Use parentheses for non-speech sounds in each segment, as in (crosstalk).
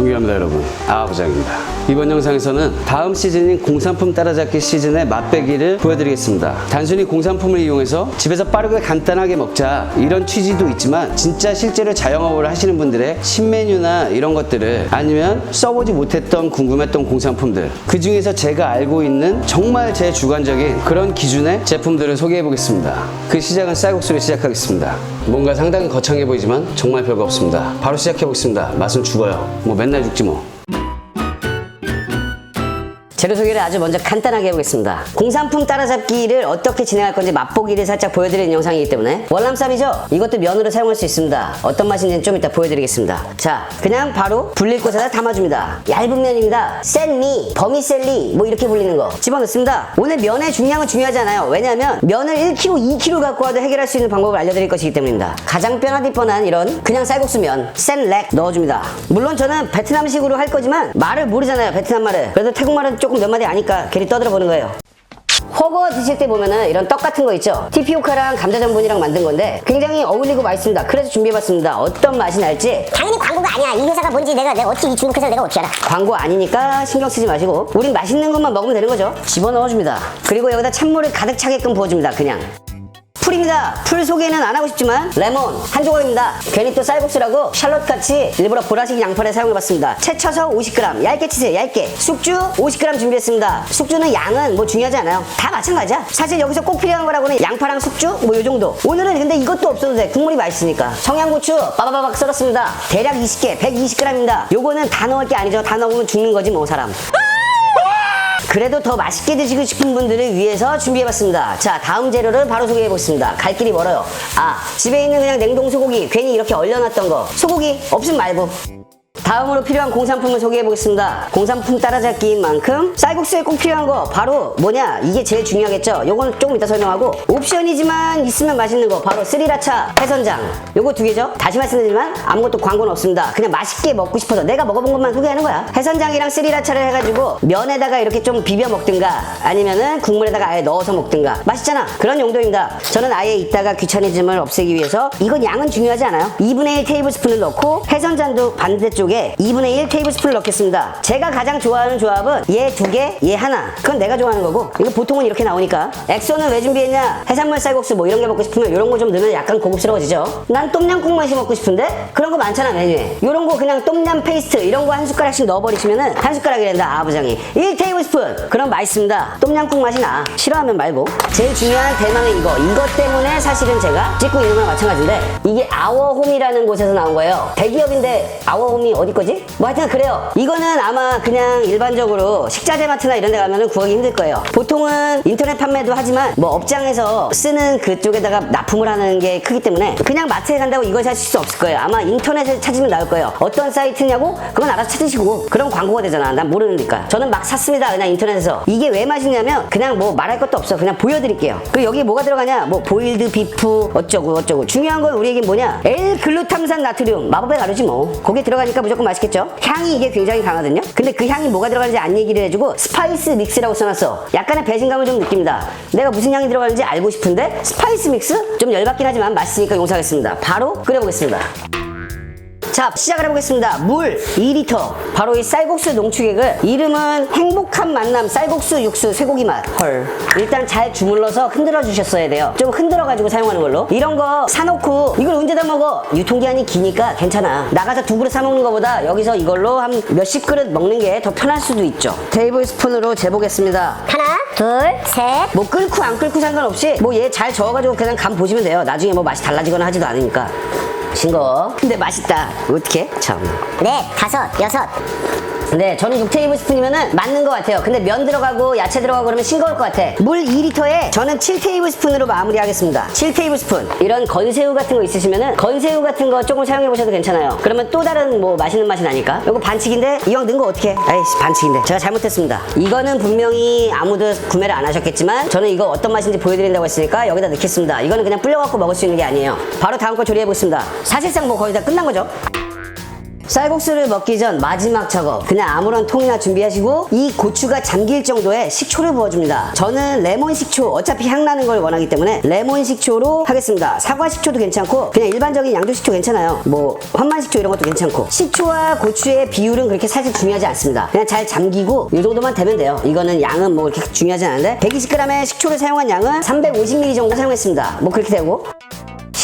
존경합니다 여러분. 아부장입니다. 이번 영상에서는 다음 시즌인 공산품 따라잡기 시즌의 맛배기를 보여드리겠습니다. 단순히 공산품을 이용해서 집에서 빠르게 간단하게 먹자 이런 취지도 있지만 진짜 실제로 자영업을 하시는 분들의 신메뉴나 이런 것들을 아니면 써보지 못했던 궁금했던 공산품들 그 중에서 제가 알고 있는 정말 제 주관적인 그런 기준의 제품들을 소개해 보겠습니다. 그 시작은 쌀국수로 시작하겠습니다 뭔가 상당히 거창해 보이지만 정말 별거 없습니다. 바로 시작해 보겠습니다. 맛은 죽어요. 뭐 맨날 죽지 뭐 재료 소개를 아주 먼저 간단하게 해보겠습니다. 공산품 따라잡기를 어떻게 진행할 건지 맛보기를 살짝 보여드리는 영상이기 때문에 월남쌈이죠? 이것도 면으로 사용할 수 있습니다. 어떤 맛인지는 좀 이따 보여드리겠습니다. 자, 그냥 바로 불릴 곳에다 담아줍니다. 얇은 면입니다. 셀미, 버미셀리 뭐 이렇게 불리는 거 집어넣습니다. 오늘 면의 중량은 중요하지 않아요. 왜냐하면 면을 1kg, 2kg 갖고 와도 해결할 수 있는 방법을 알려드릴 것이기 때문입니다. 가장 뼈나디 뻔한 이런 그냥 쌀국수면 센렉 넣어줍니다. 물론 저는 베트남식으로 할 거지만 말을 모르잖아요. 베트남 말을. 그래도 태국 말은 조금 몇 마디 아니까 괜히 떠들어 보는 거예요. 허거 드실 때 보면은 이런 떡 같은 거 있죠? 티피오카랑 감자 전분이랑 만든 건데 굉장히 어울리고 맛있습니다. 그래서 준비해봤습니다. 어떤 맛이 날지 당연히 광고가 아니야. 이 회사가 뭔지 내가 내가 어떻게 이 중국 회사를 내가 어떻게 알아? 광고 아니니까 신경 쓰지 마시고 우린 맛있는 것만 먹으면 되는 거죠. 집어넣어줍니다. 그리고 여기다 찬물을 가득 차게끔 부어줍니다. 그냥. 풀입니다. 풀 소개는 안 하고 싶지만 레몬 한 조각입니다. 괜히 또 쌀국수라고 샬롯같이 일부러 보라색 양파를 사용해봤습니다. 채 쳐서 50g 얇게 치세요. 얇게. 숙주 50g 준비했습니다. 숙주는 양은 뭐 중요하지 않아요. 다 마찬가지야. 사실 여기서 꼭 필요한 거라고는 양파랑 숙주 뭐 요 정도. 오늘은 근데 이것도 없어도 돼. 국물이 맛있으니까. 청양고추 빠바바박 썰었습니다. 대략 20개 120g입니다. 요거는 다 넣을 게 아니죠. 다 넣으면 죽는 거지 뭐 사람. 그래도 더 맛있게 드시고 싶은 분들을 위해서 준비해봤습니다. 자, 다음 재료를 바로 소개해보겠습니다. 갈 길이 멀어요. 아, 집에 있는 그냥 냉동 소고기, 괜히 이렇게 얼려놨던 거. 소고기 없으면 말고. 다음으로 필요한 공산품을 소개해 보겠습니다. 공산품 따라잡기인 만큼 쌀국수에 꼭 필요한 거 바로 뭐냐? 이게 제일 중요하겠죠? 요거는 조금 이따 설명하고 옵션이지만 있으면 맛있는 거 바로 스리라차 해선장 요거 두 개죠? 다시 말씀드리지만 아무것도 광고는 없습니다. 그냥 맛있게 먹고 싶어서 내가 먹어본 것만 소개하는 거야. 해선장이랑 스리라차를 해가지고 면에다가 이렇게 좀 비벼 먹든가 아니면은 국물에다가 아예 넣어서 먹든가 맛있잖아. 그런 용도입니다. 저는 아예 이따가 귀차니즘을 없애기 위해서 이건 양은 중요하지 않아요. 2분의 1 테이블 스푼을 넣고 해선장도 반대쪽에 2분의 1 테이블 스푼을 넣겠습니다. 제가 가장 좋아하는 조합은 얘 두 개, 얘 하나. 그건 내가 좋아하는 거고 이거 보통은 이렇게 나오니까 엑소는 왜 준비했냐? 해산물 쌀국수 뭐 이런 게 먹고 싶으면 이런 거 좀 넣으면 약간 고급스러워지죠. 난 똠양꿍 맛이 먹고 싶은데 그런 거 많잖아 메뉴에. 이런 거 그냥 똠양 페이스트 이런 거 한 숟가락씩 넣어버리시면은 한 숟가락이란다 아부장이 1 테이블 스푼. 그럼 맛있습니다. 똠양꿍 맛이 나. 싫어하면 말고. 제일 중요한 대망의 이거. 이것 때문에 사실은 제가 찍고 있는 거랑 마찬가지인데 이게 아워홈이라는 곳에서 나온 거예요. 대기업인데 아워홈이 어디 거지? 뭐 하여튼 그래요. 이거는 아마 그냥 일반적으로 식자재 마트나 이런 데 가면은 구하기 힘들 거예요. 보통은 인터넷 판매도 하지만 뭐 업장에서 쓰는 그쪽에다가 납품을 하는 게 크기 때문에 그냥 마트에 간다고 이걸 사실 수 없을 거예요. 아마 인터넷에 찾으면 나올 거예요. 어떤 사이트냐고? 그건 알아서 찾으시고 그런 광고가 되잖아. 난 모르니까. 저는 막 샀습니다. 그냥 인터넷에서. 이게 왜 맛있냐면 그냥 뭐 말할 것도 없어. 그냥 보여드릴게요. 그리고 여기 뭐가 들어가냐? 뭐 보일드 비프 어쩌고 어쩌고. 중요한 건 우리에게 뭐냐? L 글루탐산 나트륨 마법의 가루지 뭐. 거기에 들어가니까 무조건 맛있겠죠? 향이 이게 굉장히 강하거든요. 근데 그 향이 뭐가 들어가는지 안 얘기를 해주고 스파이스 믹스라고 써놨어. 약간의 배신감을 좀 느낍니다. 내가 무슨 향이 들어가는지 알고 싶은데 스파이스 믹스? 좀 열받긴 하지만 맛있으니까 용서하겠습니다. 바로 끓여보겠습니다. 자 시작을 해보겠습니다. 물 2리터. 바로 이 쌀국수 농축액을 이름은 행복한 만남 쌀국수 육수 쇠고기 맛 헐. 일단 잘 주물러서 흔들어 주셨어야 돼요. 좀 흔들어 가지고 사용하는 걸로. 이런 거 사놓고 이걸 언제 다 먹어? 유통기한이 기니까 괜찮아. 나가서 두 그릇 사 먹는 것보다 여기서 이걸로 한 몇십 그릇 먹는 게 더 편할 수도 있죠. 테이블 스푼으로 재보겠습니다. 하나, 둘, 셋. 뭐 끓고 안 끓고 상관없이 뭐 얘 잘 저어가지고 그냥 간 보시면 돼요. 나중에 뭐 맛이 달라지거나 하지도 않으니까 싱거 근데 맛있다. 어떻게 참. 넷, 다섯, 여섯. 네, 저는 6 테이블 스푼이면은 맞는 것 같아요. 근데 면 들어가고 야채 들어가고 그러면 싱거울 것 같아. 물 2리터에 저는 7 테이블 스푼으로 마무리하겠습니다. 7 테이블 스푼. 이런 건새우 같은 거 있으시면은 건새우 같은 거 조금 사용해 보셔도 괜찮아요. 그러면 또 다른 뭐 맛있는 맛이 나니까. 이거 반칙인데 이왕 넣은 거 어떻게? 에이씨, 반칙인데. 제가 잘못했습니다. 이거는 분명히 아무도 구매를 안 하셨겠지만 저는 이거 어떤 맛인지 보여드린다고 했으니까 여기다 넣겠습니다. 이거는 그냥 불려갖고 먹을 수 있는 게 아니에요. 바로 다음 거 조리해 보겠습니다. 사실상 뭐 거의 다 끝난 거죠. 쌀국수를 먹기 전 마지막 작업 그냥 아무런 통이나 준비하시고 이 고추가 잠길 정도의 식초를 부어줍니다. 저는 레몬 식초 어차피 향 나는 걸 원하기 때문에 레몬 식초로 하겠습니다. 사과 식초도 괜찮고 그냥 일반적인 양조 식초 괜찮아요. 뭐 환만 식초 이런 것도 괜찮고. 식초와 고추의 비율은 그렇게 사실 중요하지 않습니다. 그냥 잘 잠기고 이 정도만 되면 돼요. 이거는 양은 뭐 그렇게 중요하지 않은데 120g의 식초를 사용한 양은 350ml 정도 사용했습니다. 뭐 그렇게 되고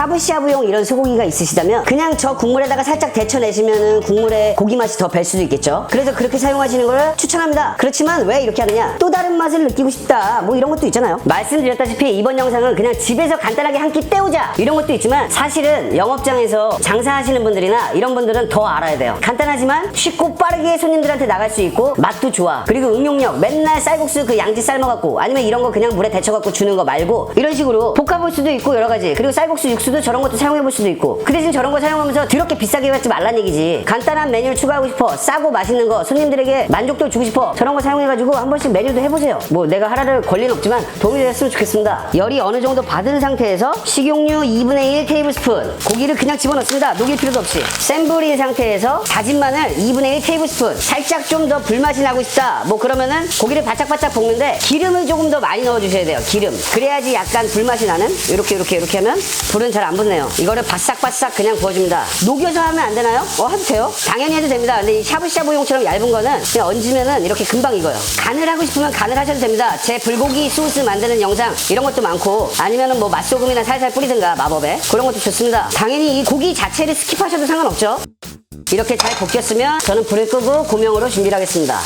샤브샤브용 이런 소고기가 있으시다면 그냥 저 국물에다가 살짝 데쳐내시면은 국물에 고기 맛이 더뵐 수도 있겠죠. 그래서 그렇게 사용하시는 걸 추천합니다. 그렇지만 왜 이렇게 하느냐? 또 다른 맛을 느끼고 싶다. 뭐 이런 것도 있잖아요. 말씀드렸다시피 이번 영상은 그냥 집에서 간단하게 한 끼 때우자 이런 것도 있지만 사실은 영업장에서 장사하시는 분들이나 이런 분들은 더 알아야 돼요. 간단하지만 쉽고 빠르게 손님들한테 나갈 수 있고 맛도 좋아. 그리고 응용력 맨날 쌀국수 그 양지 삶아갖고 아니면 이런 거 그냥 물에 데쳐갖고 주는 거 말고 이런 식으로 볶아볼 수도 있고 여러 가지 그리고 쌀국수 육수 도 저런 것도 사용해 볼 수도 있고 그 대신 저런 거 사용하면서 더럽게 비싸게 받지 말란 얘기지. 간단한 메뉴를 추가하고 싶어 싸고 맛있는 거 손님들에게 만족도 주고 싶어 저런 거 사용해가지고 한 번씩 메뉴도 해보세요. 뭐 내가 하라를 권리는 없지만 도움이 됐으면 좋겠습니다. 열이 어느 정도 받은 상태에서 식용유 2분의 1 테이블스푼 고기를 그냥 집어넣습니다. 녹일 필요도 없이. 센 불인 상태에서 다진 마늘 2분의 1 테이블스푼 살짝 좀 더 불맛이 나고 싶다. 뭐 그러면은 고기를 바짝바짝 볶는데 기름을 조금 더 많이 넣어주셔야 돼요 기름. 그래야지 약간 불맛이 나는 이렇게 이렇게 이렇게 하면 불은 잘 안 붙네요. 이거를 바싹바싹 그냥 구워줍니다. 녹여서 하면 안 되나요? 어 해도 돼요? 당연히 해도 됩니다. 근데 이 샤브샤브용처럼 얇은 거는 그냥 얹으면은 이렇게 금방 익어요. 간을 하고 싶으면 간을 하셔도 됩니다. 제 불고기 소스 만드는 영상 이런 것도 많고 아니면은 뭐 맛소금이나 살살 뿌리든가 마법에 그런 것도 좋습니다. 당연히 이 고기 자체를 스킵하셔도 상관없죠? 이렇게 잘 볶였으면 저는 불을 끄고 고명으로 준비를 하겠습니다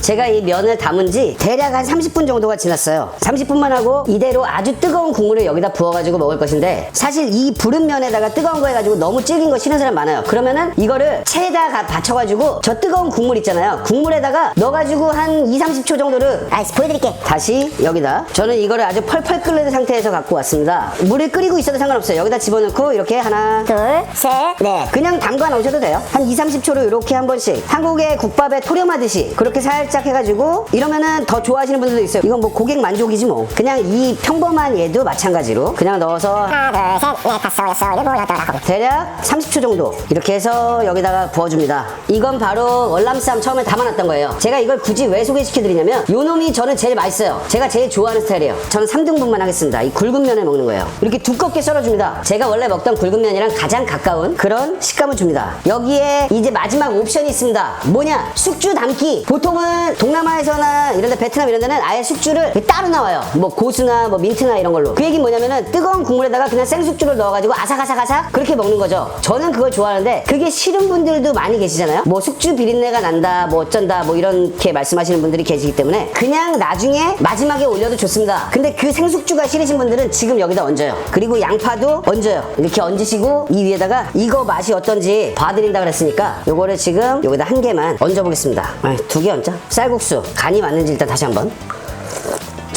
제가 이 면을 담은 지 대략 한 30분 정도가 지났어요. 30분만 하고 이대로 아주 뜨거운 국물을 여기다 부어가지고 먹을 것인데 사실 이 부른 면에다가 뜨거운 거 해가지고 너무 질긴 거 싫은 사람 많아요. 그러면은 이거를 체에다 가- 받쳐가지고 저 뜨거운 국물 있잖아요. 국물에다가 넣어가지고 한 2, 30초 정도를 아이씨 보여드릴게 다시 여기다 저는 이거를 아주 펄펄 끓는 상태에서 갖고 왔습니다. 물을 끓이고 있어도 상관없어요. 여기다 집어넣고 이렇게 하나 둘 셋 넷 그냥 담가 놓으셔도 돼요. 한 2, 30초로 이렇게 한 번씩. 한국의 국밥에 토렴하듯이 그렇게 살짝 해가지고 이러면은 더 좋아하시는 분들도 있어요. 이건 뭐 고객 만족이지 뭐. 그냥 이 평범한 얘도 마찬가지로 그냥 넣어서 하나 둘 셋 넷 다섯 여섯 일곱 여덟 아홉 대략 30초 정도 이렇게 해서 여기다가 부어줍니다. 이건 바로 월남쌈 처음에 담아놨던 거예요. 제가 이걸 굳이 왜 소개시켜드리냐면 요 놈이 저는 제일 맛있어요. 제가 제일 좋아하는 스타일이에요. 저는 3등분만 하겠습니다. 이 굵은 면을 먹는 거예요. 이렇게 두껍게 썰어줍니다. 제가 원래 먹던 굵은 면이랑 가장 가까운 그런 식감을 줍니다. 여기에 이제 마지막 옵션이 있습니다. 뭐냐? 숙주 담기. 보통은 동남아에서나 이런 데 베트남 이런 데는 아예 숙주를 따로 나와요. 뭐 고수나 뭐 민트나 이런 걸로. 그 얘기 뭐냐면은 뜨거운 국물에다가 그냥 생숙주를 넣어가지고 아삭아삭아삭 그렇게 먹는 거죠. 저는 그걸 좋아하는데 그게 싫은 분들도 많이 계시잖아요. 뭐 숙주 비린내가 난다, 뭐 어쩐다, 뭐 이렇게 말씀하시는 분들이 계시기 때문에 그냥 나중에 마지막에 올려도 좋습니다. 근데 그 생숙주가 싫으신 분들은 지금 여기다 얹어요. 그리고 양파도 얹어요. 이렇게 얹으시고 이 위에다가 이거 맛이 어떤지 봐드린다 그랬으니까 요거를 지금 여기다 한 개만 얹어보겠습니다. 두 개 얹자. 쌀국수 간이 맞는지 일단 다시 한번.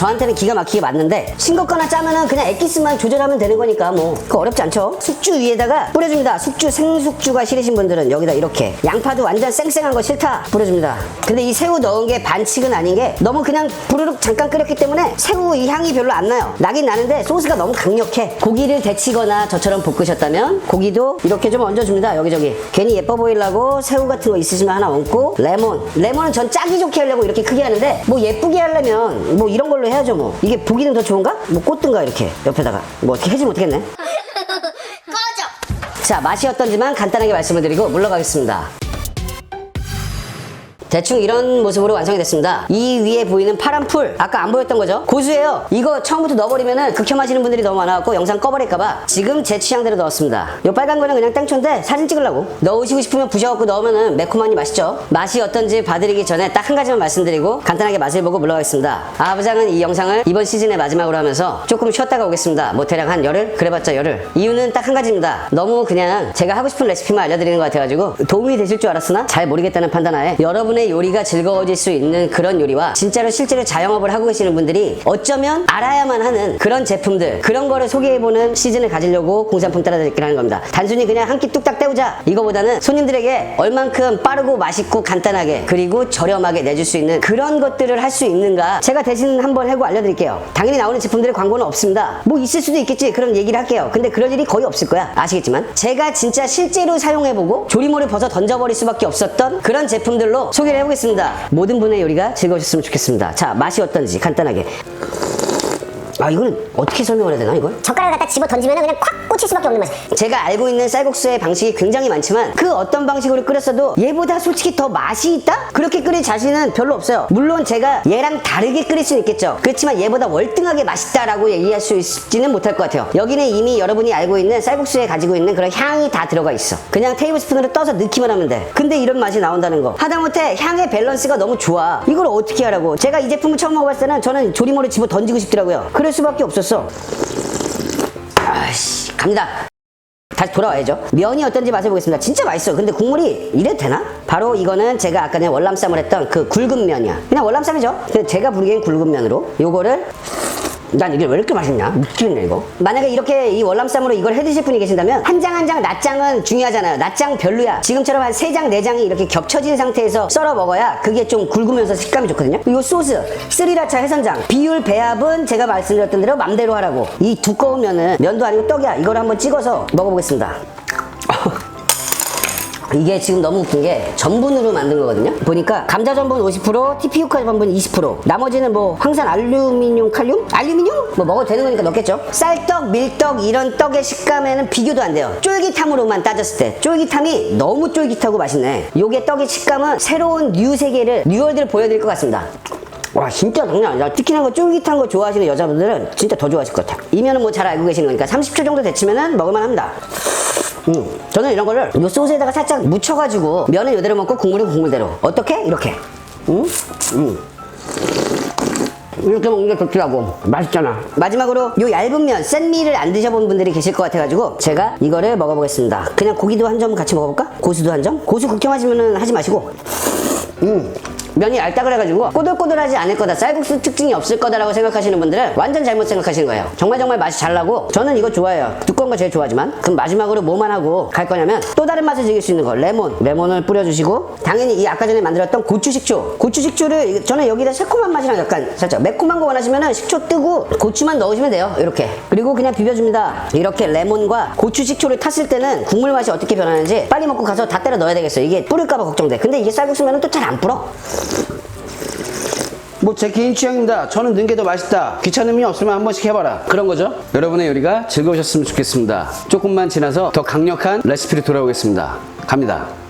저한테는 기가 막히게 맞는데 싱겁거나 짜면은 그냥 액기스만 조절하면 되는 거니까 뭐. 그거 어렵지 않죠? 숙주 위에다가 뿌려줍니다. 숙주 생숙주가 싫으신 분들은 여기다 이렇게 양파도 완전 쌩쌩한 거 싫다 뿌려줍니다. 근데 이 새우 넣은 게 반칙은 아닌 게 너무 그냥 부르륵 잠깐 끓였기 때문에 새우 이 향이 별로 안 나요. 나긴 나는데 소스가 너무 강력해. 고기를 데치거나 저처럼 볶으셨다면 고기도 이렇게 좀 얹어줍니다. 여기저기. 괜히 예뻐 보이려고 새우 같은 거 있으시면 하나 얹고 레몬. 레몬은 전 짜기 좋게 하려고 이렇게 크게 하는데 뭐 예쁘게 하려면 뭐 이런 걸로 해야죠 뭐. 이게 보기는 더 좋은가? 뭐 꽂든가 이렇게. 옆에다가. 뭐 어떻게 해주면 어떻겠네? 자 맛이 어떤지만 간단하게 말씀을 드리고 물러가겠습니다 대충 이런 모습으로 완성이 됐습니다. 이 위에 보이는 파란 풀 아까 안 보였던 거죠? 고수예요. 이거 처음부터 넣어버리면은 극혐하시는 분들이 너무 많아갖고 영상 꺼버릴까봐 지금 제 취향대로 넣었습니다. 요 빨간 거는 그냥 땡초인데 사진 찍으려고 넣으시고 싶으면 부셔갖고 넣으면은 매콤하니 맛있죠? 맛이 어떤지 봐드리기 전에 딱 한 가지만 말씀드리고 간단하게 맛을 보고 물러가겠습니다. 아부장은 이 영상을 이번 시즌의 마지막으로 하면서 조금 쉬었다가 오겠습니다. 뭐 대략 한 열흘? 그래봤자 열흘. 이유는 딱 한 가지입니다. 너무 그냥 제가 하고 싶은 레시피만 알려드리는 것 같아가지고 도움이 되실 줄 알았으나 잘 모르겠다는 판단하에 여러분의 여러분의 요리가 즐거워질 수 있는 그런 요리와 진짜로 실제로 자영업을 하고 계시는 분들이 어쩌면 알아야만 하는 그런 제품들 그런 거를 소개해보는 시즌을 가지려고 공산품 하는 겁니다. 단순히 그냥 한 끼 뚝딱 때우자 이거보다는 손님들에게 얼만큼 빠르고 맛있고 간단하게 그리고 저렴하게 내줄 수 있는 그런 것들을 할 수 있는가 제가 대신 한번 해고 알려드릴게요. 당연히 나오는 제품들의 광고는 없습니다. 뭐 있을 수도 있겠지 그런 얘기를 할게요. 근데 그럴 일이 거의 없을 거야. 아시겠지만 제가 진짜 실제로 사용해보고 조리모를 벗어 던져버릴 수밖에 없었던 그런 제품들로 소개 를 해보겠습니다. 모든 분의 요리가 즐거우셨으면 좋겠습니다. 자 맛이 어떤지 간단하게 아 이걸 어떻게 설명을 해야 되나 이걸? 젓가락을 갖다 집어 던지면 그냥 콱 꽂힐 수밖에 없는 맛. 제가 알고 있는 쌀국수의 방식이 굉장히 많지만 그 어떤 방식으로 끓였어도 얘보다 솔직히 더 맛이 있다? 그렇게 끓일 자신은 별로 없어요. 물론 제가 얘랑 다르게 끓일 수는 있겠죠. 그렇지만 얘보다 월등하게 맛있다라고 얘기할 수 있지는 못할 것 같아요. 여기는 이미 여러분이 알고 있는 쌀국수에 가지고 있는 그런 향이 다 들어가 있어. 그냥 테이블 스푼으로 떠서 넣기만 하면 돼. 근데 이런 맛이 나온다는 거. 하다못해 향의 밸런스가 너무 좋아. 이걸 어떻게 하라고? 제가 이 제품을 처음 먹어봤을 때는 저는 조리모를 집어 던지고 싶더라고요. 그럴 수밖에 없었어. 아씨 갑니다. 다시 돌아와야죠. 면이 어떤지 맛을 보겠습니다. 진짜 맛있어. 근데 국물이 이래도 되나? 바로 이거는 제가 아까 전에 월남쌈을 했던 그 굵은 면이야. 그냥 월남쌈이죠. 근데 제가 부르기엔 굵은 면으로 요거를 난 이게 왜 이렇게 맛있냐? 미치겠네 이거. 만약에 이렇게 이 월남쌈으로 이걸 해드실 분이 계신다면 한 장 한장 낱장은 중요하잖아요. 낱장 별로야. 지금처럼 한 세 장 네 장이 이렇게 겹쳐진 상태에서 썰어 먹어야 그게 좀 굵으면서 식감이 좋거든요. 이 소스 스리라차 해선장 비율 배합은 제가 말씀드렸던 대로 맘대로 하라고. 이 두꺼운 면은 면도 아니고 떡이야. 이걸 한번 찍어서 먹어보겠습니다. (laughs) 이게 지금 너무 웃긴 게 전분으로 만든 거거든요. 보니까 감자 전분 50%, TPU카 전분 20%, 나머지는 뭐 황산 알루미늄 칼륨? 알루미늄? 뭐 먹어도 되는 거니까 넣겠죠. 쌀떡, 밀떡 이런 떡의 식감에는 비교도 안 돼요. 쫄깃함으로만 따졌을 때 쫄깃함이 너무 쫄깃하고 맛있네. 요게 떡의 식감은 새로운 뉴 세계를 뉴월드를 보여드릴 것 같습니다. 와 진짜 장난 아니다 특히나 그 쫄깃한 거 좋아하시는 여자분들은 진짜 더 좋아하실 것 같아요 이면은 뭐 잘 알고 계시는 거니까 30초 정도 데치면은 먹을만 합니다 음, 저는 이런 거를 요 소스에다가 살짝 묻혀가지고 면은 이대로 먹고 국물은 국물대로 어떻게? 이렇게 음? 음. 이렇게 먹는 게 좋더라고 맛있잖아 마지막으로 요 얇은 면 생미를 안 드셔본 분들이 계실 것 같아가지고 제가 이거를 먹어보겠습니다 그냥 고기도 한 점 같이 먹어볼까? 고수도 한 점? 고수 극혐하시면 하지 마시고 음 면이 알딱을해가지고 꼬들꼬들하지 않을 거다. 쌀국수 특징이 없을 거다라고 생각하시는 분들은 완전 잘못 생각하시는 거예요. 정말 정말 맛이 잘 나고 저는 이거 좋아해요. 두꺼운 거 제일 좋아하지만. 그럼 마지막으로 뭐만 하고 갈 거냐면 또 다른 맛을 즐길 수 있는 거. 레몬. 레몬을 뿌려주시고 당연히 이 아까 전에 만들었던 고추 식초. 고추 식초를 저는 여기다 새콤한 맛이랑 약간 살짝 매콤한 거 원하시면은 식초 뜨고 고추만 넣으시면 돼요. 이렇게. 그리고 그냥 비벼줍니다. 이렇게 레몬과 고추 식초를 탔을 때는 국물 맛이 어떻게 변하는지 빨리 먹고 가서 다 때려 넣어야 되겠어 이게 뿌릴까봐 걱정돼. 근데 이게 쌀국수면 은 또 잘 안 불어 뭐 제 개인 취향입니다. 저는 넣은 게더 맛있다. 귀찮음이 없으면 한 번씩 해봐라. 그런 거죠. 여러분의 요리가 즐거우셨으면 좋겠습니다. 조금만 지나서 더 강력한 레시피로 돌아오겠습니다. 갑니다.